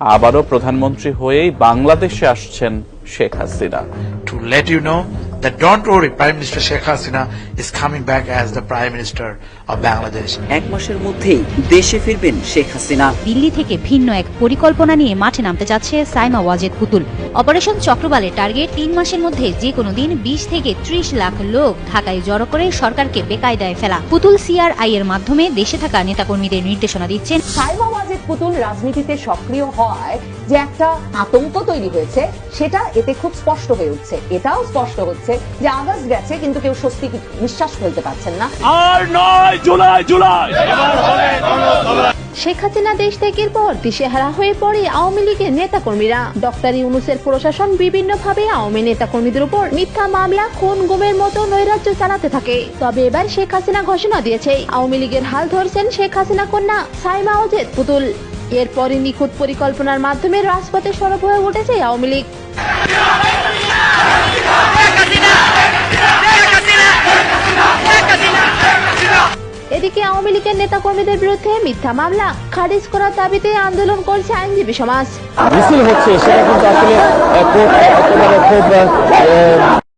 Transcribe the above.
আবারও প্রধানমন্ত্রী হয়েই বাংলাদেশে আসছেন Sheikh Hasina. To let you know that don't worry, Prime Minister Sheikh Hasina is coming back as the Prime Minister of Bangladesh. এক মাসের মধ্যেই দেশে ফিরবেন শেখ হাসিনা দিল্লি থেকে ভিন্ন এক পরিকল্পনা নিয়ে মাঠে নামতে যাচ্ছে সাইমা ওয়াজেদ পুতুল। অপারেশন চক্রবালের টার্গেট তিন মাসের মধ্যে যে কোনো দিন বিশ থেকে ত্রিশ লাখ লোক ঢাকায় জড়ো করে সরকারকে বেকায়দায় ফেলা। পুতুল সিআরআই এর মাধ্যমে দেশে থাকা নেতাকর্মীদের নির্দেশনা দিচ্ছেন। সাইমা ওয়াজেদ পুতুল রাজনীতিতে সক্রিয় হওয়ায় যে একটা আতঙ্ক তৈরি হয়েছে সেটা এতে খুব স্পষ্ট হয়ে উঠছে। এটাও স্পষ্ট হচ্ছে যে আগস্ট গেছে কিন্তু কেউ স্বস্তি নিঃশ্বাস ফেলতে পারছেন না। শেখ হাসিনা দেশ ত্যাগের পর দিশেহারা হয়ে পড়ে আওয়ামী লীগের নেতাকর্মীরা। ডক্টর ইউনুসের প্রশাসন বিভিন্নভাবে আওয়ামী নেতাকর্মীদের উপর মিথ্যা মামলা খুন গুমের মতো নৈরাজ্য চালাতে থাকে। তবে এবার শেখ হাসিনা ঘোষণা দিয়েছে আওয়ামী লীগের হাল ধরছেন শেখ হাসিনা কন্যা সাইমা ওজেদ পুতুল। এরপরই নিখুঁত পরিকল্পনার মাধ্যমে রাজপথে সরব হয়ে উঠেছে আওয়ামী লীগ। আওয়ামী লীগের নেতাকর্মীদের বিরুদ্ধে মিথ্যা মামলা, খারিজ করার দাবিতে আন্দোলন করছে আইনজীবী সমাজ। মিছিল হচ্ছে, সেটা কিন্তু আসলে খুব